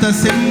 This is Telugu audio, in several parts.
Santa Semana.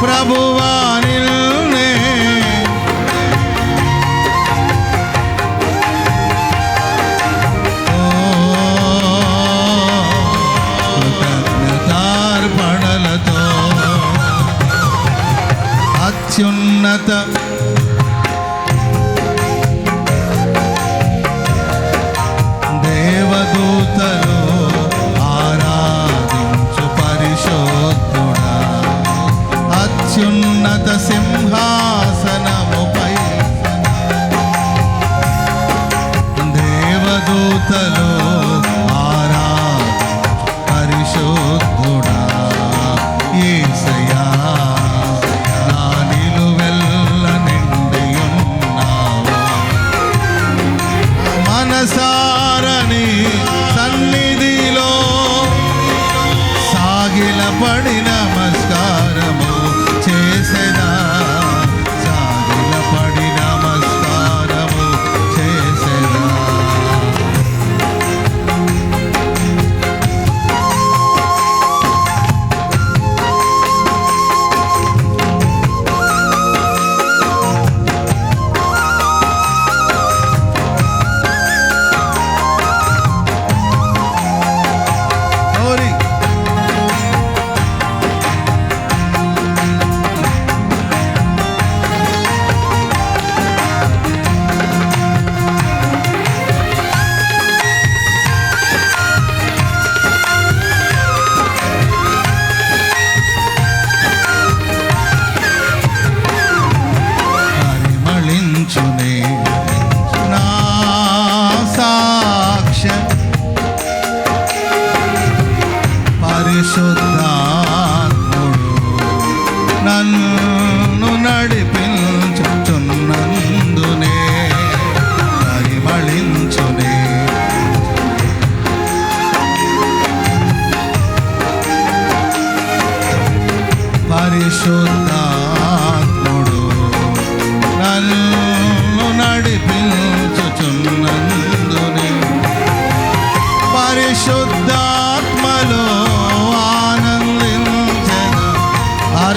ప్రభువా నిన్నే కృతజ్ఞతార్పణలతో అత్యున్నత అత్యున్నత సింహాసనముపై దేవదూతలు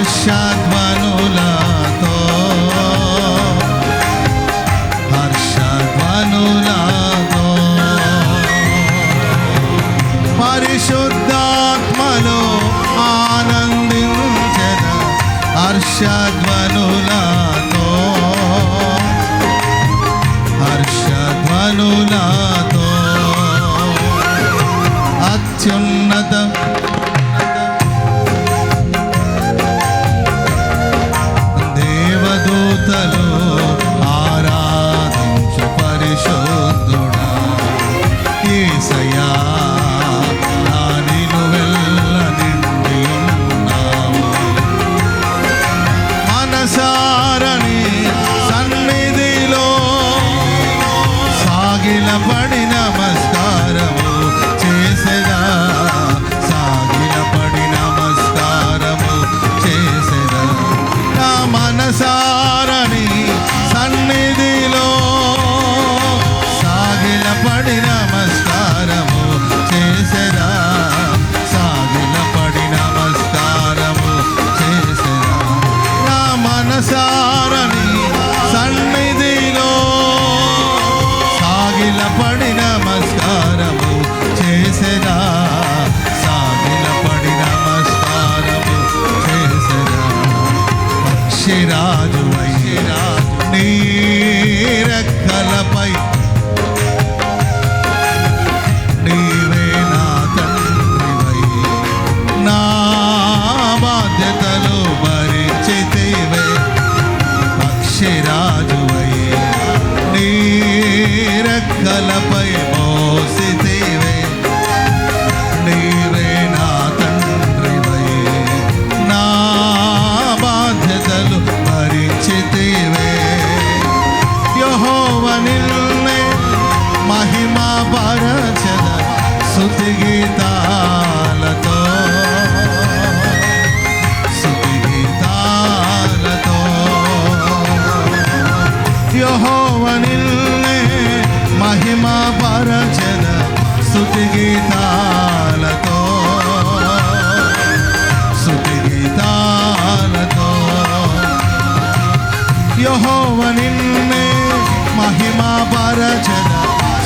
шаг во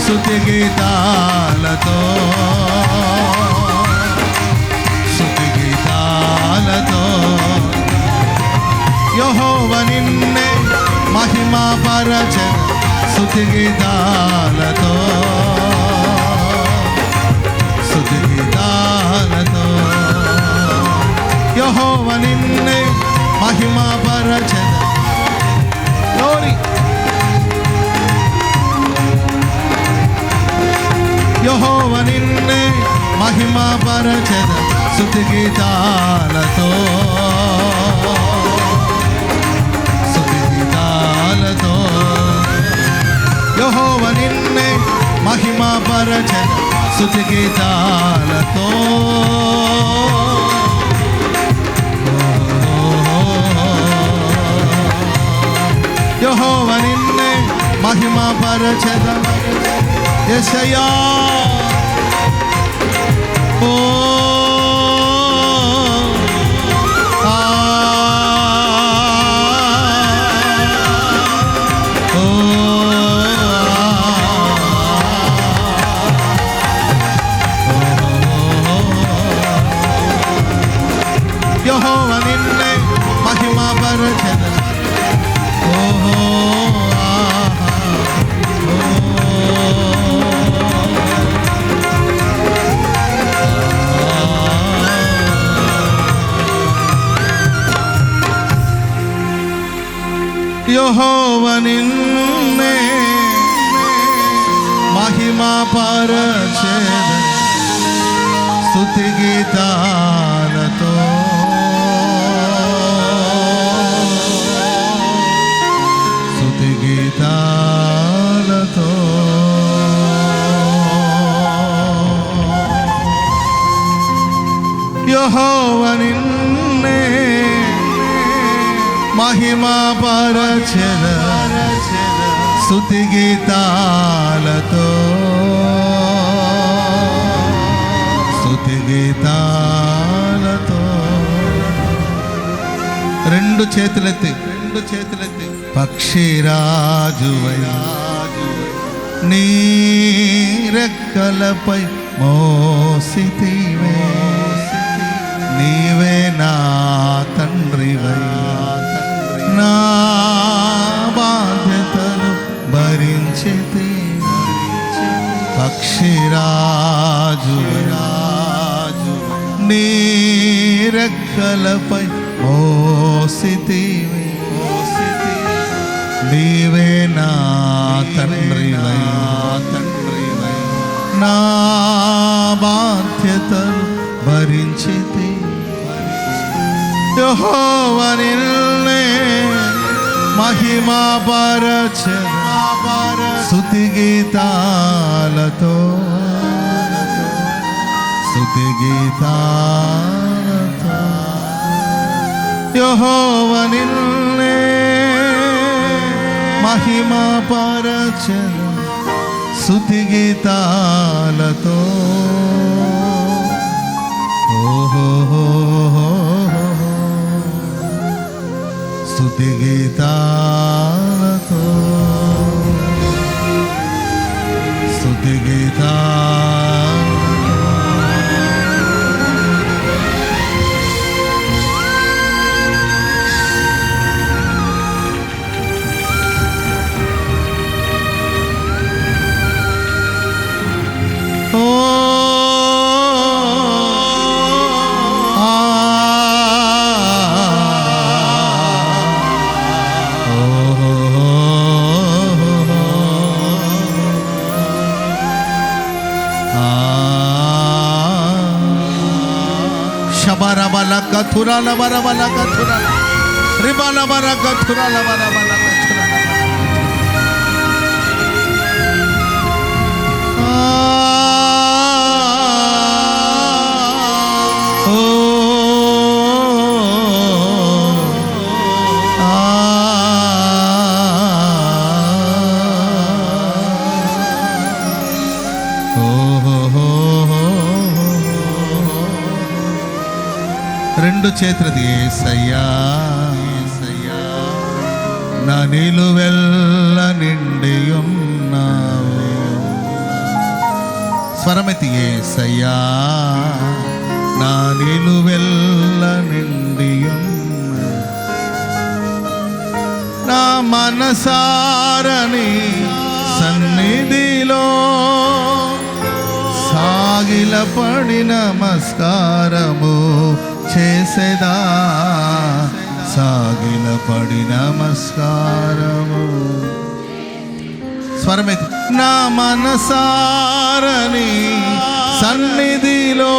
స్థుతి గీతాలతో. స్థుతి గీతాలతో. యహోవ నిన్నే మహిమా పరచద స్థుతి గీతాలతో. స్థుతి గీతాలతో. యహోవ నిన్నే మహిమా పరచద Glory. యహోవ నిన్నే మహిమపరచద శృతి గీతాలతో. శృతి గీతాలతో. యహోవ నిన్నే మహిమపరచద శృతి గీతాలతో. యహోవ నిన్నే మహిమపరచద పరచద ఎసయా ఓ ఆ ఓ యహోవ నిన్నే మహిమ పరచద పరచేద స్తుతి గీతాలతో స్తుతి గీతాలతో యహోవ నిన్నే మహిమ పరచెద రెండు చేతులెత్తి. రెండు చేతులెత్తి. పక్షిరాజువై నీ రెక్కలపై మోసితివే. నీవే నా తండ్రి నా బాధ్యతలు భరించి పక్షిరాజు రాజు నీ రెక్కలపై మోసితివి నీవే నా తండ్రివై తండ్రివై నా బాధ్యత భరించితి. యెహోవాని మహిమా పరచ స్తుతి గీతాలతో. స్తుతి గీతాలతో. యెహోవాని నిన్నే మహిమా పరచ స్తుతి గీతాలతో ఓహో Shabarabala Katura Labarabala Katura Ribalabara Katura Labarabala Katura Ah రెండు చేతులది. ఏసయ్యా నా నా నిలువెల్ల నిండి ఉన్నావు. స్వరమతి ఏసయ్యా నా నిలువెల్ల నిండి నా మనసారని సన్నిధిలో సాగిల పడి నమస్కారము. చేసేదా? సాగిల పడి నమస్కారము. స్వరమైతే నా మనసారని సన్నిధిలో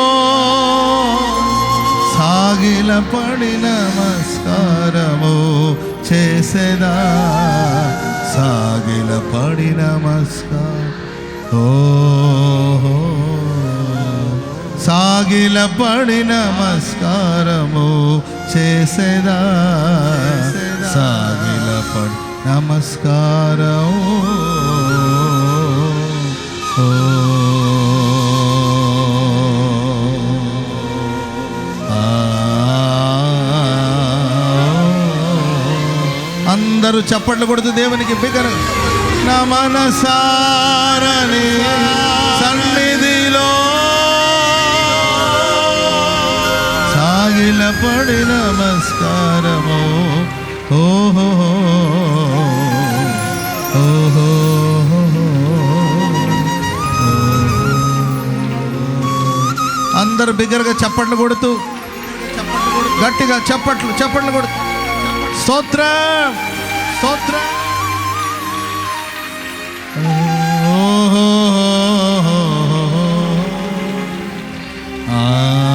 సాగిల పడి నమస్కారము చేసేదా? సాగిల పడి నమస్కారం. ఓహో. సాగిల పడి నమస్కారము చేసేదా? సాగిల పడి నమస్కారం. అందరూ చప్పట్లు కొడుతూ దేవునికి బిగర నా మనసారని. పడి నమస్కారము. ఓహో అందరు బిగ్గరగా చప్పట్లు కొడుతూ గట్టిగా చప్పట్లు చప్పట్లు కొడుతూ. స్తోత్ర స్తోత్ర. ఓహో. ఆ.